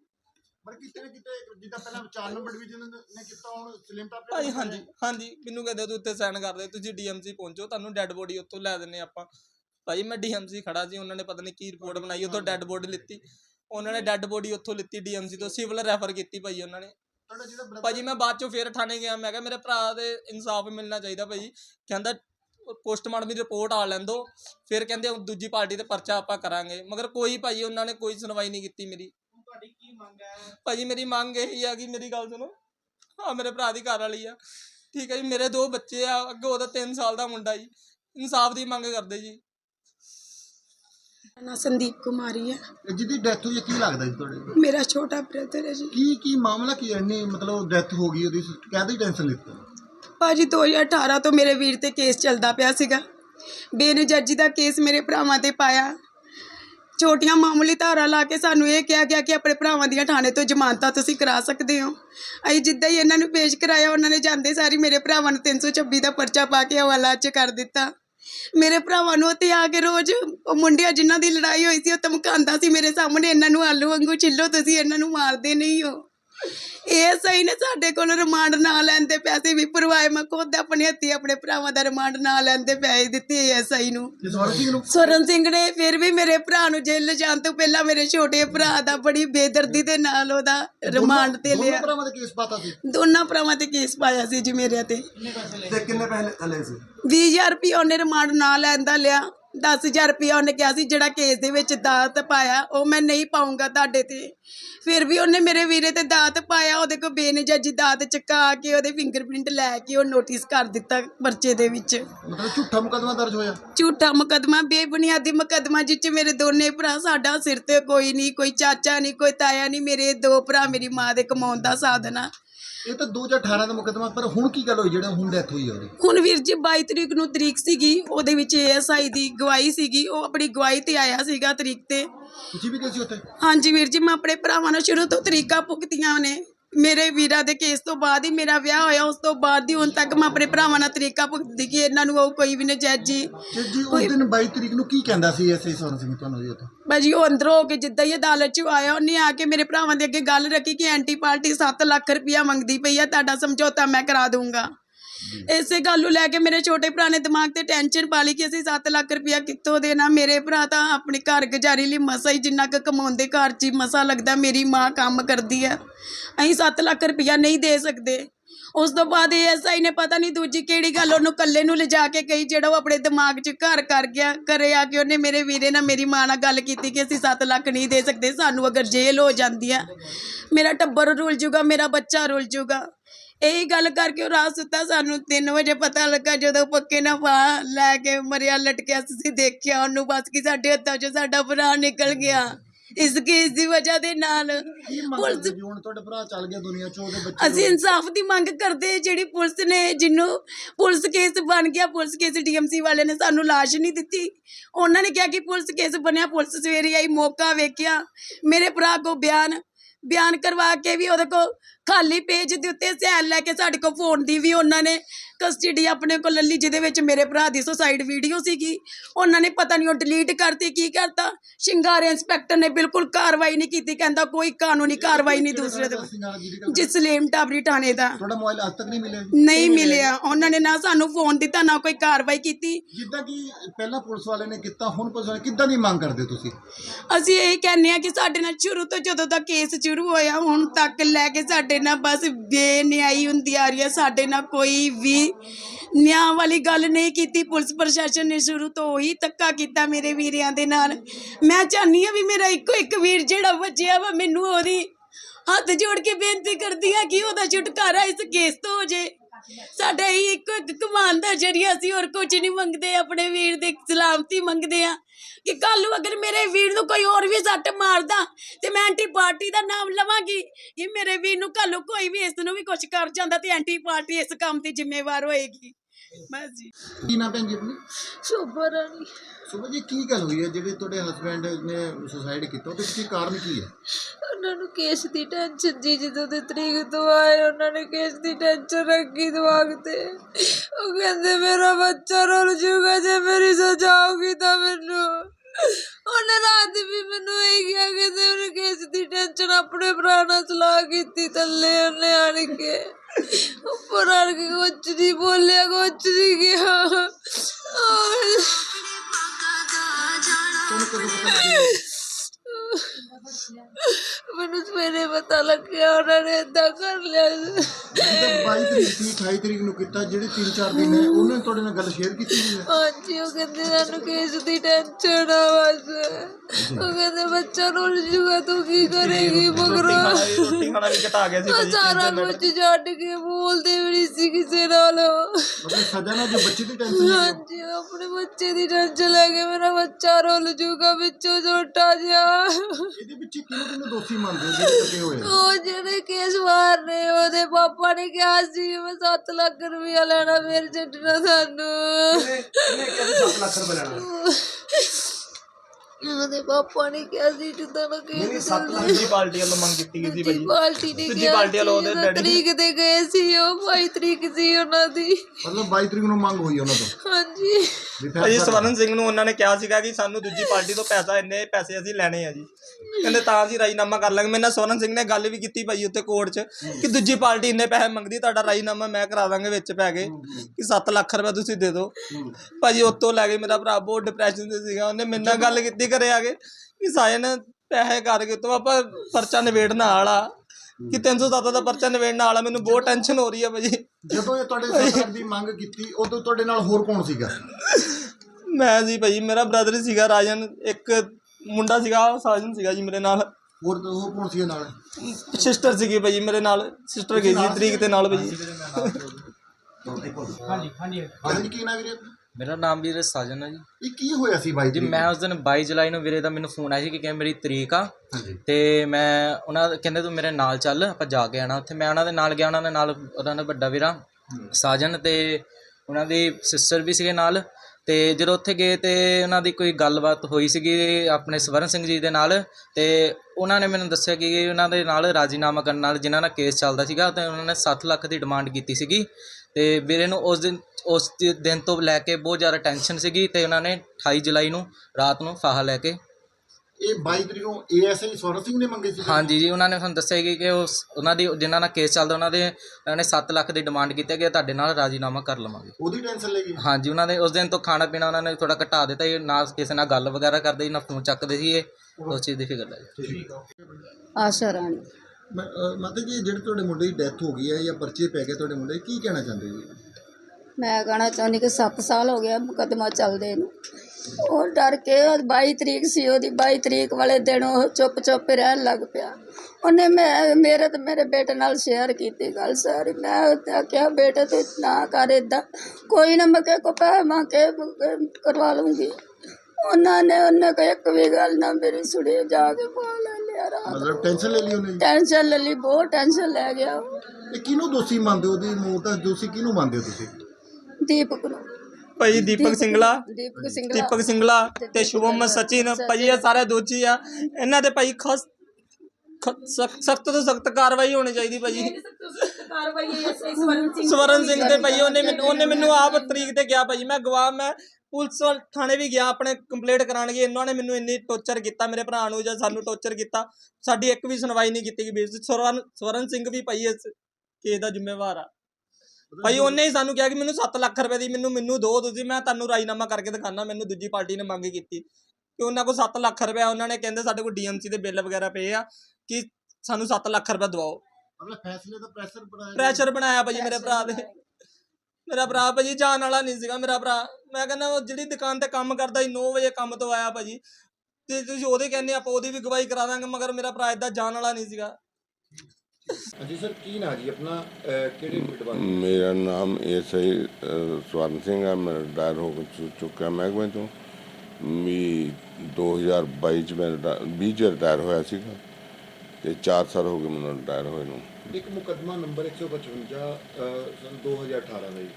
ਪਰ ਕਿਤੇ ਨਾ ਕਿਤੇ ਜਿੱਦਾਂ ਪਹਿਲਾਂ 4 ਨੰਬਰ ਡਿਵੀਜ਼ਨ ਨੇ ਕੀਤਾ ਹੁਣ ਸਲਿਮ ਟਾਪ ਭਾਈ ਹਾਂਜੀ ਹਾਂਜੀ ਮੈਨੂੰ ਕਹਿੰਦੇ ਤੂੰ ਉੱਤੇ ਸਾਈਨ ਕਰ ਦੇ ਤੁਸੀਂ ਡੀਐਮਸੀ ਪਹੁੰਚੋ ਤੁਹਾਨੂੰ ਡੈੱਡ ਬੋਡੀ ਉੱਥੋਂ ਲੈ ਦਿੰਨੇ ਆਪਾਂ। ਭਾਈ ਮੈਂ ਡੀਐਮਸੀ ਖੜਾ ਸੀ ਉਹਨਾਂ ਨੇ ਪਤਾ ਨਹੀਂ ਕੀ ਰਿਪੋਰਟ ਬਣਾਈ ਉੱਥੋਂ ਡੈੱਡ ਬੋਡੀ ਲਿੱਤੀ। ਉਹਨਾਂ ਨੇ ਡੈੱਡ ਬੋਡੀ ਉੱਥੋਂ ਲਿੱਤੀ ਡੀਐਮਸੀ ਤੋਂ ਸਿਵਲ ਰੈਫਰ ਕੀਤੀ ਭਾਈ ਉਹਨਾਂ ਨੇ। ਤੁਹਾਡਾ ਜਿਹੜਾ brother- ਭਾਜੀ ਮੈਂ ਬਾਅਦ ਚੋਂ ਫੇਰ ਥਾਣੇ ਗਿਆ ਮੈਂ ਕਿਹਾ ਮੇਰੇ ਭਰਾ ਦੇ ਇਨਸਾਫ ਮਿਲਣਾ ਚਾਹੀਦਾ ਭਾਜੀ ਕਹਿੰਦਾ ਪੋਸਟਮਾਰਟਮ ਦੀ ਰਿਪੋਰਟ ਆ ਲੈਂਦੋ ਫਿਰ ਕਹਿੰਦੇ ਦੂਜੀ ਪਾਰਟੀ ਤੇ ਪਰਚਾ ਆਪਾਂ ਕਰਾਂਗੇ। ਮਗਰ ਕੋਈ ਭਾਜੀ ਉਹਨਾਂ ਨੇ ਕੋਈ ਸੁਣਵਾਈ ਨਹੀਂ ਕੀਤੀ ਮੇਰੀ। ਤੁਹਾਡੀ ਕੀ ਮੰਗ ਹੈ? ਭਾਜੀ ਮੇਰੀ ਮੰਗ ਇਹੀ ਆ ਕਿ ਮੇਰੀ ਗੱਲ ਸੁਣੋ। ਹਾਂ ਮੇਰੇ ਭਰਾ ਦੀ ਘਰ ਵਾਲੀ ਆ। ਠੀਕ ਹੈ ਜੀ ਮੇਰੇ ਦੋ ਬੱਚੇ ਆ ਅੱਗੇ ਉਹਦਾ 3 ਸਾਲ ਦਾ ਮੁੰਡਾ ਜੀ। ਇਨਸਾਫ ਦੀ ਮੰਗ ਕਰਦੇ ਜੀ। ਮੇਰਾ ਨਾਂ ਸੰਦੀਪ ਕੁਮਾਰੀ ਹੈ। ਜਿਹਦੀ ਡੈਥ ਹੋਈ ਹੈ ਕੀ ਲੱਗਦਾ ਜੀ ਤੁਹਾਡੇ? ਮੇਰਾ ਛੋਟਾ ਬ੍ਰਦਰ ਹੈ ਜੀ। ਕੀ ਕੀ ਮਾਮਲਾ ਕੀ ਹੈ? ਇੰਨੀ ਮਤਲਬ ਡੈਥ ਹੋ ਗਈ ਉਹਦੀ ਕਾਹਦੀ ਟੈਨਸ਼ਨ ਲਿੱਤੀ? ਭਾਜੀ 2018 ਤੋਂ ਮੇਰੇ ਵੀਰ ਤੇ ਕੇਸ ਚੱਲਦਾ ਪਿਆ ਸੀਗਾ। ਬੇਨਜਰਜੀ ਦਾ ਕੇਸ ਮੇਰੇ ਭਰਾਵਾਂ ਤੇ ਪਾਇਆ। ਛੋਟੀਆਂ ਮਾਮੂਲੀ ਧਾਰਾ ਲਾ ਕੇ ਸਾਨੂੰ ਇਹ ਕਿਹਾ ਗਿਆ ਕਿ ਆਪਣੇ ਭਰਾਵਾਂ ਦੀਆਂ ਥਾਣੇ ਤੋਂ ਜ਼ਮਾਨਤਾਂ ਤੁਸੀਂ ਕਰਾ ਸਕਦੇ ਹੋ। ਅਸੀਂ ਜਿੱਦਾਂ ਹੀ ਇਹਨਾਂ ਨੂੰ ਪੇਸ਼ ਕਰਾਇਆ, ਉਹਨਾਂ ਨੇ ਜਾਂਦੇ ਸਾਰੀ ਮੇਰੇ ਭਰਾਵਾਂ ਨੂੰ 326 ਦਾ ਪਰਚਾ ਪਾ ਕੇ ਹਵਾਲਾ 'ਚ ਕਰ ਦਿੱਤਾ। ਮੇਰੇ ਭਰਾਵਾਂ ਨੂੰ ਉੱਥੇ ਆ ਕੇ ਰੋਜ਼ ਉਹ ਮੁੰਡਿਆਂ ਜਿਨ੍ਹਾਂ ਦੀ ਲੜਾਈ ਹੋਈ ਸੀ, ਉਹ ਧਮਕਾਉਂਦਾ ਸੀ ਮੇਰੇ ਸਾਹਮਣੇ, ਇਹਨਾਂ ਨੂੰ ਆਲੂ ਵਾਂਗੂ ਛਿੱਲੋ, ਤੁਸੀਂ ਇਹਨਾਂ ਨੂੰ ਮਾਰਦੇ ਨਹੀਂ ਹੋ। ਇਹ ਸਹੀ ਨੇ ਸਾਡੇ ਕੋਲ ਰਿਮਾਂਡ ਨਾ ਲੈਂਦੇ ਪੈਸੇ ਵੀ। ਭਰਵਾਏ ਮੈਂ ਖੁਦ ਆਪਣੇ ਹੱਥੀ ਆਪਣੇ ਭਰਾਵਾਂ ਦਾ ਰਿਮਾਂਡ ਨਾ ਲੈਂਦੇ ਪੈਸੇ ਦਿੱਤੇ ਐ ਸਹੀ ਨੂੰ। ਜਸਵੰਤ ਸਿੰਘ ਨੂੰ ਸਵਰਨ ਸਿੰਘ ਨੇ ਫਿਰ ਵੀ ਮੇਰੇ ਭਰਾ ਨੂੰ ਜੇਲ੍ਹ ਜਾਣ ਤੋਂ ਪਹਿਲਾਂ ਮੇਰੇ ਛੋਟੇ ਭਰਾ ਦਾ ਬੜੀ ਬੇਦਰਦੀ ਦੇ ਨਾਲ ਉਹਦਾ ਰਿਮਾਂਡ ਤੇ ਲਿਆ। ਭਰਾਵਾਂ ਦਾ ਕੇਸ ਪਾਤਾ ਸੀ? ਦੋਨਾਂ ਭਰਾਵਾਂ ਤੇ ਕੇਸ ਪਾਇਆ ਸੀ ਜੀ ਮੇਰੇ ਤੇ। ਤੇ ਕਿੰਨੇ ਪੈਸੇ ਥੱਲੇ ਸੀ? 20000 ਰੁਪਏ ਉਹਨੇ ਰਿਮਾਂਡ ਨਾ ਲੈਂਦਾ ਲਿਆ। 10000 ਰੁਪਏ ਉਹਨੇ ਕਿਹਾ ਸੀ ਜਿਹੜਾ ਕੇਸ ਦੇ ਵਿੱਚ ਦਾਤ ਪਾਇਆ ਉਹ ਮੈਂ ਨਹੀਂ ਪਾਉਂਗਾ ਤੁਹਾਡੇ ਤੇ। ਫਿਰ ਵੀ ਉਹਨੇ ਮੇਰੇ ਵੀਰੇ ਤੇ ਦਾਤ ਪਾਇਆ ਉਹਦੇ ਕੋਲ ਬੇਨਜੱਜੀ ਦਾਤ ਚੁਕਾ ਕੇ ਉਹਦੇ ਫਿੰਗਰਪ੍ਰਿੰਟ ਲੈ ਕੇ ਉਹ ਨੋਟਿਸ ਕਰ ਦਿੱਤਾ ਪਰਚੇ ਦੇ ਵਿੱਚ। ਮਤਲਬ ਝੂਠਾ ਮੁਕਦਮਾ ਦਰਜ ਹੋਇਆ? ਝੂਠਾ ਮੁਕਦਮਾ ਬੇਬੁਨਿਆਦੀ ਮੁਕਦਮਾ ਜਿੱਚ ਮੇਰੇ ਦੋਨੇ ਭਰਾ ਸਾਡਾ ਸਿਰ ਤੇ ਕੋਈ ਨਹੀਂ ਕੋਈ ਚਾਚਾ ਨਹੀਂ ਕੋਈ ਤਾਇਆ ਨਹੀਂ ਮੇਰੇ ਦੋ ਭਰਾ ਮੇਰੀ ਮਾਂ ਦੇ ਕਮਾਉਣ ਦਾ ਸਾਧਨ ਆ। ਇਹ ਤਾਂ 2018 ਦਾ ਮੁਕਦਮਾ ਪਰ ਹੁਣ ਕੀ ਗੱਲ ਹੋਈ? ਜਿਹੜਾ ਹੁਣ ਡੈਥ ਹੋਈ ਉਹਦੀ? ਹੁਣ ਵੀਰ ਜੀ 22 ਤਰੀਕ ਨੂੰ ਤਰੀਕ ਸੀਗੀ ਉਹਦੇ ਵਿੱਚ ਏਐਸਆਈ ਦੀ ਗਵਾਹੀ ਸੀਗੀ ਉਹ ਆਪਣੀ ਗਵਾਹੀ ਤੇ ਆਇਆ ਸੀਗਾ ਤਰੀਕ ਤੇ। ਤੁਸੀਂ ਵੀ ਗਏ ਸੀ ਉੱਥੇ? ਹਾਂਜੀ ਵੀਰ ਜੀ ਮੈਂ ਆਪਣੇ ਭਰਾਵਾਂ ਨੂੰ ਸ਼ੁਰੂ ਤੋਂ ਤਰੀਕਾ ਭੁਗਤੀਆਂ ਨੇ ਮੇਰੇ ਵੀਰਾਂ ਦੇ ਕੇਸ ਤੋਂ ਬਾਅਦ ਹੀ ਮੇਰਾ ਵਿਆਹ ਹੋਇਆ ਉਸ ਤੋਂ ਬਾਅਦ ਹੀ ਹੁਣ ਤੱਕ ਮੈਂ ਆਪਣੇ ਭਰਾਵਾਂ ਨਾਲ ਤਰੀਕਾ ਭੁਗਤਦੀ ਕਿ ਇਹਨਾਂ ਨੂੰ ਉਹ ਕੋਈ ਵੀ ਨਜਾਇਜ਼ ਜੀ ਤੇ ਜੀ ਉਸ ਦਿਨ 22 ਤਰੀਕ ਨੂੰ ਕੀ ਕਹਿੰਦਾ ਸੀ ਐਸਆਈ ਸਵਰਨ ਸਿੰਘ ਤੁਹਾਨੂੰ ਜੀ ਉੱਥੇ ਭਾਜੀ ਉਹ ਅੰਦਰੋਂ ਹੋ ਕੇ ਜਿੱਦਾਂ ਹੀ ਅਦਾਲਤ 'ਚ ਆਇਆ ਉਹਨੇ ਆ ਕੇ ਮੇਰੇ ਭਰਾਵਾਂ ਦੇ ਅੱਗੇ ਗੱਲ ਰੱਖੀ ਕਿ ਐਂਟੀ ਪਾਰਟੀ 7 ਲੱਖ ਰੁਪਇਆ ਮੰਗਦੀ ਪਈ ਆ ਤੁਹਾਡਾ ਸਮਝੌਤਾ ਮੈਂ ਕਰਾ ਦੂੰਗਾ ਇਸੇ ਗੱਲ ਨੂੰ ਲੈ ਕੇ ਮੇਰੇ ਛੋਟੇ ਭਰਾ ਨੇ ਦਿਮਾਗ ਤੇ ਟੈਨਸ਼ਨ ਪਾ ਲਈ ਕਿ ਅਸੀਂ 7 ਲੱਖ ਰੁਪਇਆ ਕਿੱਥੋਂ ਦੇਣਾ। ਮੇਰੇ ਭਰਾ ਤਾਂ ਆਪਣੀ ਘਰ ਗੁਜ਼ਾਰੀ ਲਈ ਮਸਾ ਹੀ ਜਿੰਨਾ ਕੁ ਕਮਾਉਂਦੇ, ਘਰ 'ਚ ਹੀ ਮਸਾ ਲੱਗਦਾ, ਮੇਰੀ ਮਾਂ ਕੰਮ ਕਰਦੀ ਹੈ। ਅਸੀਂ 7 ਲੱਖ ਰੁਪਇਆ ਨਹੀਂ ਦੇ ਸਕਦੇ। ਉਸ ਤੋਂ ਬਾਅਦ ਐਸਆਈ ਨੇ ਪਤਾ ਨਹੀਂ ਦੂਜੀ ਕਿਹੜੀ ਗੱਲ ਉਹਨੂੰ ਇਕੱਲੇ ਨੂੰ ਲਿਜਾ ਕੇ ਕਹੀ, ਜਿਹੜਾ ਉਹ ਆਪਣੇ ਦਿਮਾਗ 'ਚ ਘਰ ਕਰ ਗਿਆ, ਘਰੇ ਆ ਕੇ ਉਹਨੇ ਮੇਰੇ ਵੀਰੇ ਨਾਲ, ਮੇਰੀ ਮਾਂ ਨਾਲ ਗੱਲ ਕੀਤੀ ਕਿ ਅਸੀਂ 7 ਲੱਖ ਨਹੀਂ ਦੇ ਸਕਦੇ, ਸਾਨੂੰ ਅਗਰ ਜੇਲ੍ਹ ਹੋ ਜਾਂਦੀ ਆ ਮੇਰਾ ਟੱਬਰ ਰੁਲ ਜੂਗਾ, ਮੇਰਾ ਬੱਚਾ ਰੁਲ ਜੂਗਾ। ਇਹੀ ਗੱਲ ਕਰਕੇ ਉਹ ਰਾਤ ਸੁੱਤਾ ਸਾਨੂੰ 3 ਵਜੇ ਪਤਾ ਲੱਗਾ ਜਦੋਂ ਪੱਕੇ ਨਾ ਪਾ ਲੈ ਕੇ ਮਰਿਆ ਲਟਕਿਆ ਅਸੀਂ ਦੇਖਿਆ ਉਹਨੂੰ ਬਸ ਕਿ ਸਾਡੇ ਹੱਥਾਂ 'ਚੋਂ ਸਾਡਾ ਭਰਾ ਨਿਕਲ ਗਿਆ। ਇਸ ਕੇਸ ਦੀ ਵਜ੍ਹਾ ਦੇ ਨਾਲ ਪੁਲਿਸ ਹੁਣ ਤੁਹਾਡਾ ਭਰਾ ਚੱਲ ਗਿਆ ਦੁਨੀਆ ਚੋਂ ਉਹਦੇ ਬੱਚੇ ਅਸੀਂ ਇਨਸਾਫ ਦੀ ਮੰਗ ਕਰਦੇ ਜਿਹੜੀ ਪੁਲਿਸ ਨੇ ਜਿਹਨੂੰ ਪੁਲਿਸ ਕੇਸ ਬਣ ਗਿਆ ਪੁਲਿਸ ਕੇਸ ਡੀਐਮਸੀ ਵਾਲੇ ਨੇ ਸਾਨੂੰ ਲਾਸ਼ ਨਹੀਂ ਦਿੱਤੀ। ਉਹਨਾਂ ਨੇ ਕਿਹਾ ਕਿ ਪੁਲਿਸ ਕੇਸ ਬਣਿਆ ਪੁਲਿਸ ਸਵੇਰੇ ਆਈ ਮੌਕਾ ਵੇਖਿਆ। ਮੇਰੇ ਭਰਾ ਕੋ ਬਿਆਨ ਬਿਆਨ ਕਰਵਾ ਕੇ ਵੀ ਉਹਦੇ ਕੋ ਖਾਲੀ ਪੇਜ ਦੇ ਉੱਤੇ ਸੈਨ ਲੈ ਕੇ ਸਾਡੇ ਕੋ ਫੋਨ ਦੀ ਵੀ ਉਹਨਾਂ ਨੇ ਕਸਟਡੀ ਆਪਣੇ ਕੋਲ ਲੱਲੀ ਜਿਹਦੇ ਵਿੱਚ ਮੇਰੇ ਭਰਾ ਦੀ ਸੁਸਾਈਡ ਵੀਡੀਓ ਸੀਗੀ। ਉਹਨਾਂ ਨੇ ਪਤਾ ਨਹੀਂ ਉਹ ਡਿਲੀਟ ਕਰਤੀ ਕੀ ਕਰਤਾ? ਸ਼ਿੰਗਾਰੇ ਇੰਸਪੈਕਟਰ ਨੇ ਬਿਲਕੁਲ ਕਾਰਵਾਈ ਨਹੀਂ ਕੀਤੀ ਕਹਿੰਦਾ ਕੋਈ ਕਾਨੂੰਨੀ ਕਾਰਵਾਈ ਨਹੀਂ ਦੂਸਰੇ ਦੇ ਜਸਲੀਮ ਟਾਬਰੀ ਥਾਣੇ ਦਾ। ਤੁਹਾਡਾ ਮੋਬਾਈਲ ਅੱਜ ਤੱਕ ਨਹੀਂ ਮਿਲਿਆ ਜੀ? ਨਹੀਂ ਮਿਲਿਆ। ਉਹਨਾਂ ਨੇ ਨਾ ਸਾਨੂੰ ਫੋਨ ਦਿੱਤਾ ਨਾ ਕੋਈ ਕਾਰਵਾਈ ਕੀਤੀ। ਜਿੱਦਾਂ ਕਿ ਪਹਿਲਾਂ ਪੁਲਿਸ ਵਾਲੇ ਨੇ ਕੀਤਾ ਹੁਣ ਪੁਲਿਸ ਵਾਲੇ ਕਿੱਦਾਂ ਦੀ ਮੰਗ ਕਰਦੇ ਹੋ ਤੁਸੀਂ? ਅਸੀਂ ਇਹ ਕਹਿੰਦੇ ਆ ਕਿ ਸਾਡੇ ਨਾਲ ਸ਼ੁਰੂ ਤੋਂ ਜਦੋਂ ਦਾ ਕੇਸ ਸ਼ੁਰੂ ਹੋਇਆ ਹੁਣ ਤੱਕ ਲੈ ਕੇ ਸਾਡੇ ਨਾਲ ਬਸ ਬੇਨਿਆਈ ਹੁੰਦੀ ਆ ਰਹੀ ਹੈ ਸਾਡੇ ਨਾਲ ਕੋਈ ਵੀ ਨਿਆਂ ਵਾਲੀ ਗੱਲ ਨਹੀਂ ਕੀਤੀ, ਪੁਲਿਸ ਪ੍ਰਸ਼ਾਸਨ ਨੇ ਸ਼ੁਰੂ ਤੋਂ ਉਹੀ ਧੱਕਾ ਕੀਤਾ ਮੇਰੇ ਵੀਰਿਆਂ ਦੇ ਨਾਲ। ਮੈਂ ਚਾਹਨੀ ਆ ਵੀ ਮੇਰਾ ਇੱਕੋ ਇੱਕ ਵੀਰ ਜਿਹੜਾ ਬਚਿਆ ਵਾ, ਮੈਨੂੰ ਉਹਦੀ ਹੱਥ ਜੋੜ ਕੇ ਬੇਨਤੀ ਕਰਦੀ ਆ ਕਿ ਉਹਦਾ ਛੁਟਕਾਰਾ ਇਸ ਕੇਸ ਤੋਂ ਹੋ ਜੇ। ਸਾਡਾ ਹੀ ਇੱਕੋ ਇੱਕ ਕਮਾਨ ਦਾ ਜਰੀਆ ਸੀ, ਹੋਰ ਕੁਝ ਨਹੀਂ ਮੰਗਦੇ, ਆਪਣੇ ਵੀਰ ਦੀ ਸਲਾਮਤੀ ਮੰਗਦੇ ਆ। ਕਿ ਕੱਲ ਨੂੰ ਅਗਰ ਮੇਰੇ ਵੀਰ ਨੂੰ ਕੋਈ ਹੋਰ ਵੀ ਸੱਟ ਮਾਰਦਾ ਤੇ ਮੈਂ ਐਂਟੀ ਪਾਰਟੀ ਦਾ ਨਾਮ ਲਵਾਂਗੀ ਕਿ ਮੇਰੇ ਵੀਰ ਨੂੰ ਕੱਲ ਨੂੰ ਕੋਈ ਵੀ ਇਸ ਨੂੰ ਵੀ ਕੁਝ ਕਰ ਜਾਂਦਾ ਤੇ ਐਂਟੀ ਪਾਰਟੀ ਇਸ ਕੰਮ ਦੀ ਜ਼ਿੰਮੇਵਾਰ ਹੋਏਗੀ। ਬਸ ਜੀ। ਕੀ ਨਾਮ ਭੈਣ ਜੀ ਆਪਣੀ? ਸ਼ੋਭਾ ਰਾਣੀ। ਸੁਭਾ ਜੀ ਕੀ ਗੱਲ ਹੋਈ ਹੈ? ਜਿਹੜੇ ਤੁਹਾਡੇ ਹਸਬੰਡ ਨੇ ਸੁਸਾਈਡ ਕੀਤਾ ਉਹਦੇ ਪਿੱਛੇ ਕਾਰਨ ਕੀ ਹੈ? ਉਹਨਾਂ ਨੂੰ ਕੇਸ ਦੀ ਟੈਨਸ਼ਨ ਜੀ ਜਦੋਂ ਦੇ ਤਰੀਕ ਤੋਂ ਆਏ ਉਹਨਾਂ ਨੇ ਕੇਸ ਦੀ ਟੈਨਸ਼ਨ ਰੱਖੀ ਦਿਮਾਗ ਤੇ। ਉਹ ਕਹਿੰਦੇ ਮੇਰਾ ਬੱਚਾ ਰੁੱਲ ਜੂਗਾ ਜੇ ਮੇਰੀ ਸਜ਼ਾ ਹੋਊਗੀ ਤਾਂ ਮੈਨੂੰ ਉਹਨੇ ਰਾਤ ਵੀ ਮੈਨੂੰ ਇਹ ਕਿਹਾ ਕਹਿੰਦੇ ਉਹਨੇ ਕੇਸ ਦੀ ਟੈਨਸ਼ਨ ਆਪਣੇ ਭਰਾ ਨਾਲ ਸਲਾਹ ਕੀਤੀ ਥੱਲੇ ਉਹਨੇ ਆਣ ਕੇ। ਉੱਪਰ ਆਣ ਕੇ ਕੁਛ ਨਹੀਂ ਬੋਲਿਆ ਕੁਛ ਨਹੀਂ ਮੈਨੂੰ ਸਵੇਰੇ ਪਤਾ ਲੱਗਿਆ ਉਹਨਾਂ ਨੇ ਏਦਾਂ ਕਰ ਲਿਆ। ਜਿਹੜੇ 22 ਤਰੀਕ ਸੀ 28 ਤਰੀਕ ਨੂੰ ਕੀਤਾ ਜਿਹੜੇ 3-4 ਦਿਨ ਹੈ ਉਹਨੇ ਤੁਹਾਡੇ ਨਾਲ ਗੱਲ ਸ਼ੇਅਰ ਕੀਤੀ ਸੀ ਹਾਂਜੀ ਉਹ ਕਹਿੰਦੇ ਸਾਨੂੰ ਕੇਸ ਦੀ ਟੈਨਸ਼ਨ ਆ ਬਸ। ਉਹ ਕਹਿੰਦੇ ਬੱਚਾ ਰੁੱਲ ਜੂਗਾ ਤੂੰ ਕੀ ਕਰੇਗੀ ਮਗਰੋਂ ਖਾਣਾ ਵੀ ਰੋਟੀ ਖਾਣਾ ਵੀ ਘਟਾ ਗਿਆ ਸੀ ਉਹ ਭਾਜੀ ਸਾਰਾ ਕੁਝ ਛੱਡ ਕੇ ਬੋਲਦੇ ਵੀ ਨਹੀਂ ਸੀ ਕਿਸੇ ਨਾਲ। ਮਤਲਬ ਸਜ਼ਾ ਨਾਲ ਜੋ ਬੱਚੇ ਦੀ ਟੈਨਸ਼ਨ ਹੈ ਹਾਂਜੀ ਉਹ ਆਪਣੇ ਬੱਚੇ ਦੀ ਟੈਨਸ਼ਨ ਲੈ ਕੇ ਮੇਰਾ ਬੱਚਾ ਰੁੱਲ ਜੂਗਾ ਵਿੱਚੋਂ ਛੋਟਾ ਜਿਹਾ। ਇਹਦੇ ਪਿੱਛੇ ਕਿਹਨੂੰ ਕਿਹਨੂੰ ਦੋਸ਼ੀ ਮੰਨਦੇ ਹੋ ਜਿਹੜੇ ਕੱਟੇ ਹੋਏ ਆ? ਉਹ ਜਿਹੜੇ ਕੇਸ ਮਾਰਨੇ ਉਹਦੇ ਪਾਪਾ ਨੇ ਕਿਹਾ ਸੀ ਮੈਂ 7 ਲੱਖ ਰੁਪਇਆ ਲੈਣਾ ਫਿਰ ਛੱਡਣਾ ਸਾਨੂੰ ਕਿੰਨੇ ਕਿਹਾ 7 ਲੱਖ ਰੁਪਏ ਲੈਣਾ ਉਹਦੇ ਪਾਪਾ ਨੇ ਕਿਹਾ ਸੀ ਜਿੱਦਾਂ ਨਾ ਕੇਸ ਨਹੀਂ 7 ਲੱਖ ਦੂਜੀ ਪਾਰਟੀ ਵੱਲੋਂ ਮੰਗ ਕੀਤੀ ਗਈ ਸੀ ਭਾਜੀ। ਪਾਰਟੀ ਨੇ ਦੂਜੀ ਕਿਹਾ ਪਾਰਟੀ ਵਾਲੇ ਉਹਦੇ ਜਦੋਂ ਡੈਡੀ ਨੇ- ਤਰੀਕ ਤੇ ਗਏ ਸੀ ਉਹ 22 ਤਰੀਕ ਸੀ ਉਹਨਾਂ ਦੀ। ਮਤਲਬ 22 ਤਰੀਕ ਨੂੰ ਮੰਗ ਹੋਈ ਉਹਨਾਂ ਤੋਂ। ਹਾਂਜੀ। ਵੀ ਭਾਜੀ ਫੈਸਲਾ ਸਵਰਨ ਸਿੰਘ ਨੂੰ ਉਹਨਾਂ ਨੇ ਕਿਹਾ ਸੀਗਾ ਕਿ ਸਾਨੂੰ ਦੂਜੀ ਪਾਰਟੀ ਤੋਂ ਪੈਸਾ ਇੰਨੇ ਪੈਸੇ ਅਸੀਂ ਲੈਣੇ ਆ ਜੀ। ਕਹਿੰਦੇ ਤਾਂ ਅਸੀਂ ਰਾਜੀਨਾਮਾ ਕਰ ਲਾਂਗੇ। ਮੇਰੇ ਨਾਲ ਸਵਰਨ ਸਿੰਘ ਨੇ ਗੱਲ ਵੀ ਕੀਤੀ ਭਾਈ ਉੱਤੇ ਕੋਰਟ 'ਚ ਕਿ ਦੂਜੀ ਪਾਰਟੀ ਇੰਨੇ ਪੈਸੇ ਮੰਗਦੀ ਤੁਹਾਡਾ ਰਾਜੀਨਾਮਾ ਮੈਂ ਕਰਾ ਦਾਂਗੇ ਵਿੱਚ ਪੈ ਕੇ ਕਿ 7 ਲੱਖ ਰੁਪਏ ਤੁਸੀਂ ਦੇ ਦਿਓ। ਭਾਜੀ ਉੱਤੋਂ ਲੈ ਕੇ ਮੇਰਾ ਭਰਾ ਬਹੁਤ ਡਿਪਰੈਸ਼ਨ 'ਚ ਸੀਗਾ। ਉਹਨੇ ਮੇਰੇ ਨਾਲ ਗੱਲ ਕੀਤੀ ਘਰੇ ਆ ਕੇ ਕਿ ਸਾਜਨ ਪੈਸੇ ਕਰਕੇ ਤੋਂ ਆਪਾਂ ਪਰਚਾ ਨਿਬੇੜਨ ਵਾਲਾ ਕਿ 307 ਦਾ ਪਰਚਾ ਨਿਬੇੜਨ ਵਾਲਾ ਮੈਨੂੰ ਬਹੁਤ ਟੈਨਸ਼ਨ ਹੋ ਰਹੀ ਹੈ ਭਾਜੀ ਜਦੋਂ ਇਹ ਤੁਹਾਡੇ ਸਰਕਾਰ ਦੀ ਮੰਗ ਕੀਤੀ ਉਦੋਂ ਤੁਹਾਡੇ ਨਾਲ ਹੋਰ ਕੌਣ ਸੀਗਾ ਮੈਂ ਜੀ ਭਾਜੀ ਮੇਰਾ ਬ੍ਰਦਰ ਸੀਗਾ ਰਾਜਨ ਇੱਕ ਮੁੰਡਾ ਸੀਗਾ ਸਾਜਨ ਸੀਗਾ ਜੀ ਮੇਰੇ ਨਾਲ ਹੋਰ ਹੋਰ ਕੌਣ ਸੀਗਾ ਨਾਲ ਸਿਸਟਰ ਸੀਗੀ ਭਾਜੀ ਮੇਰੇ ਨਾਲ ਸਿਸਟਰ ਗਈ ਸੀ ਤਰੀਕ ਦੇ ਨਾਲ ਭਾਜੀ ਹਾਂਜੀ ਹਾਂਜੀ ਹਾਂਜੀ ਕੀ ਨਾ ਵੀਰੇ ਮੇਰਾ ਨਾਮ ਵੀਰੇ ਸਾਜਨ ਹੈ ਜੀ। ਇਹ ਕੀ ਹੋਇਆ ਸੀ 22 ਜੀ ਮੈਂ ਉਸ ਦਿਨ 22 ਜੁਲਾਈ ਨੂੰ ਵੀਰੇ ਦਾ ਮੈਨੂੰ ਫੋਨ ਆਇਆ ਸੀ ਕਿ ਕਹਿੰਦੇ ਮੇਰੀ ਤਰੀਕ ਆ। ਹਾਂਜੀ। ਤੇ ਮੈਂ ਉਹਨਾਂ ਦੇ- ਕਹਿੰਦੇ ਤੂੰ ਮੇਰੇ ਨਾਲ ਚੱਲ ਆਪਾਂ ਜਾ ਕੇ ਆਣਾ ਉੱਥੇ। ਮੈਂ ਉਹਨਾਂ ਦੇ ਨਾਲ ਗਿਆ ਉਹਨਾਂ ਦੇ ਨਾਲ ਉਹਨਾਂ ਦਾ ਵੱਡਾ ਵੀਰਾ ਸਾਜਨ ਤੇ ਉਹਨਾਂ ਦੀ ਸਿਸਟਰ ਵੀ ਸੀਗੇ ਨਾਲ। ਤੇ ਜਦੋਂ ਉੱਥੇ ਗਏ ਤੇ ਉਹਨਾਂ ਦੀ ਕੋਈ ਗੱਲਬਾਤ ਹੋਈ ਸੀਗੀ ਆਪਣੇ ਸਵਰਨ ਸਿੰਘ ਜੀ ਦੇ ਨਾਲ। ਤੇ ਉਹਨਾਂ ਨੇ ਮੈਨੂੰ ਦੱਸਿਆ ਕਿ ਉਹਨਾਂ ਦੇ ਨਾਲ ਰਾਜੀਨਾਮਾ ਕਰਨ ਨਾਲ ਜਿਨ੍ਹਾਂ ਦਾ ਕੇਸ ਚੱਲਦਾ ਸੀਗਾ ਤੇ ਉਹਨਾਂ ਨੇ 7 ਲੱਖ ਦੀ ਡਿਮਾਂਡ ਕੀਤੀ ਸੀਗੀ। ਤੇ ਵੀਰੇ ਨੂੰ ਉਸ ਦਿਨ ਉਸ ਦਿਨ ਤੋਂ ਲੈ ਕੇ ਬਹੁਤ ਜ਼ਿਆਦਾ ਟੈਨਸ਼ਨ ਸੀਗੀ ਤੇ ਉਹਨਾਂ ਨੇ 28 ਜੁਲਾਈ ਨੂੰ ਰਾਤ ਨੂੰ ਫਾਹਾ ਲੈ ਕੇ। ਇਹ 22 ਤਰੀਕ ਨੂੰ ਏਐਸਆਈ ਸਵਰਨ ਸਿੰਘ ਨੇ ਮੰਗੇ ਸੀ? ਹਾਂਜੀ ਜੀ ਉਹਨਾਂ ਨੇ ਸਾਨੂੰ ਦੱਸਿਆ ਕਿ ਕਿ ਉਸ ਉਹਨਾਂ ਦੀ ਜਿਨ੍ਹਾਂ ਨਾਲ ਕੇਸ ਚੱਲਦਾ ਉਹਨਾਂ ਦੇ ਉਹਨਾਂ ਨੇ 7 ਲੱਖ ਦੀ ਡਿਮਾਂਡ ਕੀਤੀ ਹੈ ਕਿ ਤੁਹਾਡੇ ਨਾਲ ਰਾਜੀਨਾਮਾ ਕਰ ਲਵਾਂਗੇ। ਉਹਦੀ ਟੈਨਸ਼ਨ ਲੈ ਗਈ ਹਾਂਜੀ ਉਹਨਾਂ ਦੇ ਉਸ ਦਿਨ ਤੋਂ ਖਾਣਾ ਪੀਣਾ ਉਹਨਾਂ ਨੇ ਥੋੜਾ ਘਟਾ ਦਿੱਤਾ ਜੀ ਨਾ ਕਿਸੇ ਨਾਲ ਗੱਲ ਵਗੈਰਾ ਕਰਦੇ ਸੀ ਨਾ ਫੋਨ ਚੱਕਦੇ ਸੀ ਇਹ ਉਸ ਚੀਜ਼ ਦੀ ਫਿਕਰ ਹੈ ਜੀ। ਆਸ਼ਾ ਰਾਣੀ। ਮਾਤਾ ਜੀ ਜਿਹੜੇ ਤੁਹਾਡੇ ਮੁੰਡੇ ਦੀ ਡੈਥ ਹੋ ਗਈ ਹੈ ਜਾਂ ਪਰਚੇ ਪੈ ਗਏ ਤੁਹਾਡੇ ਮੁੰਡੇ ਦੇ, ਕੀ ਕਹਿਣਾ ਚਾਹੁੰਦੇ ਜੀ? ਮੈਂ ਕਹਿਣਾ ਚਾਹੁੰਦੀ ਕਿ 7 ਸਾਲ ਹੋ ਗਿਆ ਮੁਕੱਦਮਾ ਚੱਲਦੇ ਨੂੰ। ਉਹ ਡਰ ਕੇ ਉਹ 22 ਤਰੀਕ ਸੀ ਉਹਦੀ 22 ਤਰੀਕ ਵਾਲੇ ਦਿਨ ਉਹ ਚੁੱਪ ਚੁੱਪ ਰਹਿਣ ਲੱਗ ਪਿਆ। ਉਹਨੇ ਮੈਂ ਮੇਰੇ ਤੇ ਮੇਰੇ ਬੇਟੇ ਨਾਲ ਸ਼ੇਅਰ ਕੀਤੀ ਗੱਲ ਸਾਰੀ। ਮੈਂ ਉਹਤੇ ਆਖਿਆ ਬੇਟਾ ਤੂੰ ਨਾ ਕਰ ਏਦਾਂ। ਕੋਈ ਨਾ ਮੈਂ ਕਿਹਾ ਕੋ ਪੈਸੇ ਮੰਗ ਕੇ ਕਰਵਾ ਲੂੰਗੀ ਉਹਨਾਂ ਨੇ ਉਹਨੇ ਕੋਈ ਇੱਕ ਵੀ ਗੱਲ ਨਾ ਮੇਰੀ ਸੁਣੀ ਜਾ ਕੇ ਪਾ ਲੈ ਲਿਆ ਰਾਤ ਮਤਲਬ ਟੈਨਸ਼ਨ ਲੈ ਲਈ ਉਹਨੇ ਜੀ? ਟੈਨਸ਼ਨ ਲੈ ਲਈ ਬਹੁਤ ਟੈਨਸ਼ਨ ਲੈ ਗਿਆ। ਉਹ। ਇਹ ਕਿਹਨੂੰ ਦੋਸ਼ੀ ਮੰਨਦੇ ਹੋ? ਉਹਦੀ ਮੌਤ ਦਾ ਦੋਸ਼ੀ ਕਿਹਨੂੰ ਮੰਨਦੇ ਹੋ ਤੁਸੀਂ? ਦੀਪਕ ਨੂੰ। ਭਾਜੀ ਦੀਪਕ ਸਿੰਗਲਾ। ਦੀਪਕ ਸਿੰਘਲਾ ਦੀਪਕ ਸਿੰਗਲਾ ਤੇ ਸ਼ੁਭਮ ਸਚਿਨ। ਭਾਜੀ ਇਹ ਸਾਰੇ ਦੋਸ਼ੀ ਆ। ਇਹਨਾਂ ਤੇ ਭਾਈ ਖਸ ਸਖਤ ਤੋਂ ਸਖਤ ਕਾਰਵਾਈ ਹੋਣੀ ਚਾਹੀਦੀ ਭਾਜੀ ਕਾਰਵਾਈ ਹੈ ਸਵਰਨ ਸਿੰਘ ਸਵਰਨ ਸਿੰਘ ਤੇ ਭਾਈ ਉਹਨੇ ਮੈਨੂੰ ਉਹਨੇ ਮੈਨੂੰ ਆਪ ਤਰੀਕ ਤੇ ਗਿਆ ਭਾਜੀ ਮੈਂ ਗਵਾਹ ਮੈਂ ਪੁਲਿਸ ਵਾਲ ਥਾਣੇ ਵੀ ਗਿਆ ਆਪਣੇ ਕੰਪਲੇਂਟ ਕਰਾਉਣ ਗਈ ਇਹਨਾਂ ਨੇ ਮੈਨੂੰ ਇੰਨੀ ਟੌਰਚਰ ਕੀਤਾ ਮੇਰੇ ਭਰਾ ਨੂੰ ਜਾਂ ਸਾਨੂੰ ਟੌਰਚਰ ਕੀਤਾ। ਸਾਡੀ ਇੱਕ ਵੀ ਸੁਣਵਾਈ ਨਹੀਂ ਕੀਤੀ ਗਈ। ਸਵਰਨ ਸਵਰਨ ਸਿੰਘ ਵੀ ਭਾਈ ਇਸ ਕੇਸ ਦਾ ਜ਼ਿੰਮੇਵਾਰ ਆ। ਭਾਈ ਉਹਨੇ ਹੀ ਸਾਨੂੰ ਕਿਹਾ ਕਿ ਮੈਨੂੰ 7 ਲੱਖ ਰੁਪਏ ਦੀ ਮੈਨੂੰ ਮੈਨੂੰ ਦਿਓ ਤੁਸੀਂ ਮੈਂ ਤੁਹਾਨੂੰ ਰਾਜੀਨਾਮਾ ਕਰਕੇ ਦਿਖਾਣਾ ਮੈਨੂੰ ਦੂਜੀ ਪਾਰਟੀ ਨੇ ਮੰਗ ਕੀਤੀ ਕਿ ਉਹਨਾਂ ਕੋਲ 7 ਲੱਖ ਰੁਪਏ ਉਹਨਾਂ ਨੇ ਕਹਿੰਦੇ ਸਾਡੇ ਕੋਲ ਡੀਐਮਸੀ ਦੇ ਬਿੱਲ ਵਗੈਰਾ ਪਏ ਆ ਕਿ ਸਾਨੂੰ 7 ਲੱਖ ਰੁਪਏ ਦਵਾਓ। ਮਤਲਬ ਫੈਸਲੇ ਦਾ ਪ੍ਰੈਸ਼ਰ ਬਣਾਇਆ। ਪ੍ਰੈਸ਼ਰ ਬਣਾਇਆ ਭਾਜੀ ਮੇਰੇ ਭਰਾ ਦੇ। ਮੇਰਾ ਭਰਾ ਭਾਜੀ ਜਾਣ ਵਾਲਾ ਨਹੀਂ ਸੀਗਾ ਮੇਰਾ ਭਰਾ। ਮੈਂ ਕਹਿੰਦਾ ਉਹ ਜਿਹੜੀ ਦੁਕਾਨ ਤੇ ਕੰਮ ਕਰਦਾ ਸੀ 9 ਵਜੇ ਕੰਮ ਤੋਂ ਆਇਆ ਭਾਜੀ। ਤੇ ਤੁਸੀਂ ਉਹਦੇ ਕਹਿੰਦੇ ਆਪਾਂ ਉਹਦੀ ਵੀ ਗਵਾਹੀ ਕਰਾ ਦਾਂਗੇ ਮਗਰ ਮੇਰਾ ਭਰਾ ਇਦਾਂ ਜਾਣ ਵਾਲਾ ਨਹੀਂ ਸੀਗਾ। ਹਾਂਜੀ ਸਰ ਕੀ ਨਾ ਜੀ ਆਪਣਾ? ਅਹ, ਕਿਹੜੇ ਡਿਪਾਰਟਮੈਂਟ ਮੇਰਾ ਨਾਮ ਐਸਆਈ ਸਵਰਨ ਸਿੰਘ ਹੈ ਮੈਂ ਰਿਟਾਇਰ ਹੋ ਚੁ- ਚੁੱਕਿਆ ਮਹਿਕਮੇ ਤੋਂ। ਵੀ 2022 ਚ ਮੈਂ ਰਿਟਾ- 20 ਚ ਰਿਟਾਇਰ ਹੋਇਆ ਸੀਗਾ। ਤੇ 4 ਸਾਲ ਹੋ ਗਏ ਮੈਨੂੰ ਰਿਟਾਇਰ ਹੋਏ ਨੂੰ। ਇੱਕ ਮੁਕੱਦਮਾ ਨੰਬਰ 155 ਅਹ, ਸਨ 2018 ਦਾ ਜੀ।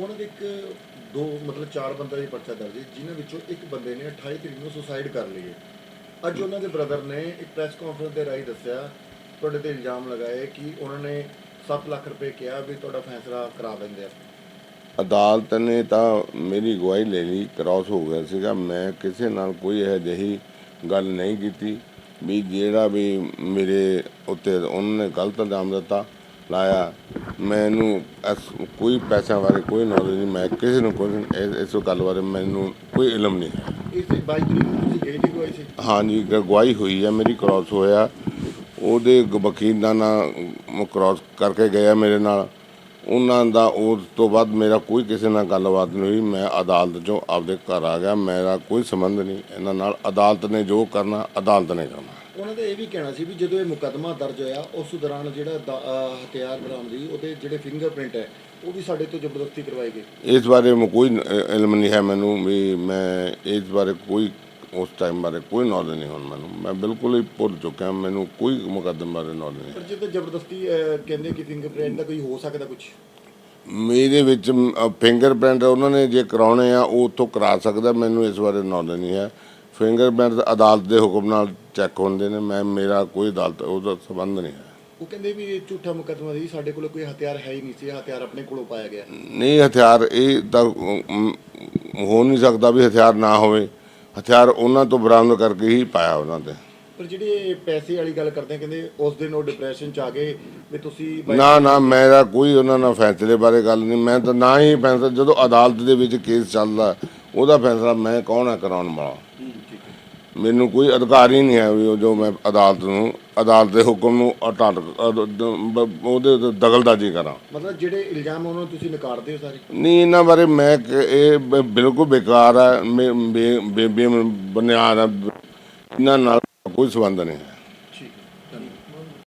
ਉਹਨਾਂ ਦੇ ਇੱਕ ਦੋ ਮਤਲਬ ਚਾਰ ਬੰਦਾ ਦੀ ਪਰਚਾ ਦਰਜ ਹੈ ਜਿਨ੍ਹਾਂ ਵਿੱਚੋਂ ਇੱਕ ਬੰਦੇ ਨੇ 28 ਤਰੀਕ ਨੂੰ ਸੁਸਾਈਡ ਕਰ ਲਈ ਹੈ। ਅੱਜ ਉਹਨਾਂ ਦੇ ਬ੍ਰਦਰ ਨੇ ਇੱਕ ਪ੍ਰੈਸ ਕਾਨਫਰੰਸ ਦੇ ਰਾਹੀਂ ਦੱਸਿਆ ਤੁਹਾਡੇ ਤੇ ਇਲਜ਼ਾਮ ਲਗਾਏ ਕਿ ਉਹਨਾਂ ਨੇ 7 ਲੱਖ ਰੁਪਏ ਕਿਹਾ ਵੀ ਤੁਹਾਡਾ ਫੈਸਲਾ ਕਰਾ ਦਿੰਦੇ ਆ। ਅਦਾਲਤ ਨੇ ਤਾਂ ਮੇਰੀ ਗਵਾਹੀ ਲੈ ਲਈ ਕ੍ਰਾਸ ਹੋ ਗਿਆ ਸੀਗਾ। ਮੈਂ ਕਿਸੇ ਨਾਲ ਕੋਈ ਅਜਿਹੀ ਗੱਲ ਨਹੀਂ ਕੀਤੀ। ਵੀ ਜਿਹੜਾ ਵੀ ਮੇਰੇ ਉੱਤੇ ਉਹਨਾਂ ਨੇ ਗਲਤ ਇਲਜ਼ਾਮ ਦਿੱਤਾ ਲਾਇਆ ਮੈਨੂੰ ਇਸ- ਕੋਈ ਪੈਸਿਆਂ ਬਾਰੇ ਕੋਈ ਨੌਲੇਜ ਨਹੀਂ ਮੈਂ ਕਿਸੇ ਨੂੰ ਕੋਈ ਇਸ ਇਸ ਗੱਲ ਬਾਰੇ ਮੈਨੂੰ ਕੋਈ ਇਲਮ ਨਹੀਂ ਹੈ। ਇਸੇ 22 ਤਰੀਕ ਨੂੰ ਤੁਸੀਂ ਗਏ ਨਹੀਂ ਗਏ ਸੀ। ਹਾਂਜੀ ਗਵਾਹੀ ਹੋਈ ਹੈ ਮੇਰੀ ਕ੍ਰਾਸ ਹੋਇਆ। ਉਹਦੇ ਗ- ਵਕੀਲ ਦਾ ਨਾਂ ਕ੍ਰਾਸ ਕਰਕੇ ਗਿਆ ਮੇਰੇ ਨਾਲ। ਉਹਨਾਂ ਦਾ ਉਸ ਤੋਂ ਬਾਅਦ ਮੇਰਾ ਕੋਈ ਕਿਸੇ ਨਾਲ ਗੱਲਬਾਤ ਨਹੀਂ ਹੋਈ। ਮੈਂ ਅਦਾਲਤ 'ਚੋਂ ਆਪਦੇ ਘਰ ਆ ਗਿਆ। ਮੇਰਾ ਕੋਈ ਸੰਬੰਧ ਨਹੀਂ ਇਹਨਾਂ ਨਾਲ। ਅਦਾਲਤ ਨੇ ਜੋ ਕਰਨਾ ਅਦਾਲਤ ਨੇ ਕਰਨਾ। ਉਹਨਾਂ ਦਾ ਇਹ ਵੀ ਕਹਿਣਾ ਸੀ ਵੀ ਜਦੋਂ ਇਹ ਮੁਕੱਦਮਾ ਦਰਜ ਹੋਇਆ ਉਸ ਦੌਰਾਨ ਜਿਹੜਾ ਦਾ- ਅਹ ਹਥਿਆਰ ਬਰਾਮਦੀ ਉਹਦੇ ਜਿਹੜੇ ਫਿੰਗਰਪ੍ਰਿੰਟ ਹੈ ਉਹ ਵੀ ਸਾਡੇ ਤੋਂ ਜ਼ਬਰਦਸਤੀ ਕਰਵਾਏ ਗਏ। ਇਸ ਬਾਰੇ ਕੋਈ ਇਲਮ ਨਹੀਂ ਹੈ ਮੈਨੂੰ ਵੀ ਮੈਂ ਇਸ ਬਾਰੇ ਕੋਈ ਉਸ ਟਾਈਮ ਬਾਰੇ ਕੋਈ ਨੌਲੇਜ ਨਹੀਂ ਹੁਣ ਮੈਨੂੰ। ਮੈਂ ਬਿਲਕੁਲ ਹੀ ਭੁੱਲ ਚੁੱਕਿਆ ਮੈਨੂੰ ਕੋਈ ਮੁਕੱਦਮੇ ਬਾਰੇ ਨੌਲੇਜ ਨਹੀਂ। ਪਰ ਜਦੋਂ ਜ਼ਬਰਦਸਤੀ ਅਹ, ਕਹਿੰਦੇ ਕਿ ਫਿੰਗਰਪ੍ਰਿੰਟ ਦਾ ਕੋਈ ਹੋ ਸਕਦਾ ਕੁਝ ਮੇਰੇ ਵਿੱਚ ਫਿੰਗਰਪ੍ਰਿੰਟ ਉਹਨਾਂ ਨੇ ਜੇ ਕਰਾਉਣੇ ਆ ਉਹ ਉੱਥੋਂ ਕਰਾ ਸਕਦਾ ਮੈਨੂੰ ਇਸ ਬਾਰੇ ਨੌਲੇਜ ਨਹੀਂ ਹੈ। ਫਿੰਗਰਪ੍ਰਿੰਟ ਅਦਾਲਤ ਦੇ ਹੁਕਮ ਨਾਲ ਚੈੱਕ ਹੁੰਦੇ ਨੇ ਮੈਂ ਮੇਰਾ ਕੋਈ ਅਦਾਲਤ ਉਹਦਾ ਸੰਬੰਧ ਨਹੀਂ ਹੈ। ਉਹ ਕਹਿੰਦੇ ਵੀ ਇਹ ਝੂਠਾ ਮੁਕੱਦਮਾ ਸੀ ਸਾਡੇ ਕੋਲ ਕੋਈ ਹਥਿਆਰ ਹੈ ਹੀ ਨਹੀਂ ਸੀ ਇਹ ਹਥਿਆਰ ਆਪਣੇ ਕੋਲੋਂ ਪਾਇਆ ਗਿਆ। ਨਹੀਂ ਹਥਿਆਰ ਇਹ ਤਾਂ ਅਮ, ਹੋ ਨਹੀਂ ਸਕਦਾ ਵੀ ਹਥਿਆਰ ਨਾ ਹੋਵੇ। ਹਥਿਆਰ ਉਹਨਾਂ ਤੋਂ ਬਰਾਮਦ ਕਰਕੇ ਹੀ ਪਾਇਆ ਉਹਨਾਂ ਤੇ। ਪਰ ਜਿਹੜੇ ਪੈਸੇ ਵਾਲੀ ਗੱਲ ਕਰਦੇ ਆ, ਕਹਿੰਦੇ ਉਸ ਦਿਨ ਉਹ ਡਿਪਰੈਸ਼ਨ ਚ ਆ ਗਏ ਵੀ ਤੁਸੀਂ ਬਾਈ- ਨਾ ਨਾ ਮੇਰਾ ਕੋਈ ਉਹਨਾਂ ਨਾਲ ਫੈਸਲੇ ਬਾਰੇ ਗੱਲ ਨਹੀਂ। ਮੈਂ ਤਾਂ ਨਾ ਹੀ ਫੈਸਲਾ ਜਦੋਂ ਅਦਾਲਤ ਦੇ ਵਿੱਚ ਕੇਸ ਚੱਲਦਾ ਉਹਦਾ ਫੈਸਲਾ ਮੈਂ ਕੌਣ ਹੈ ਕਰਾਉਣ ਵਾਲਾ? ਮੈਨੂੰ ਕੋਈ ਅਧਿਕਾਰ ਹੀ ਨਹੀਂ ਹੈ ਵੀ ਉਹ ਜੋ ਮੈਂ ਅਦਾਲਤ ਨੂੰ ਅਦਾਲਤ ਦੇ ਹੁਕਮ ਨੂੰ ਅਟਾਟ ਉਹਦੇ ਉੱਤੇ ਦਖਲਅੰਦਾਜ਼ੀ ਕਰਾਂ। ਮਤਲਬ ਜਿਹੜੇ ਇਲਜ਼ਾਮ ਉਹਨਾਂ ਨੂੰ ਤੁਸੀਂ ਨਕਾਰਦੇ ਹੋ ਸਾਰੇ? ਨਹੀਂ ਇਹਨਾਂ ਬਾਰੇ ਮੈਂ ਇਹ ਬਿਲਕੁਲ ਬੇਕਾਰ ਹੈ ਬੇ- ਬੇ- ਬੇ- ਬੇ- ਬੁਨਿਆਦ ਹੈ ਇਹਨਾਂ ਨਾਲ ਕੋਈ ਸੰਬੰਧ ਨਹੀਂ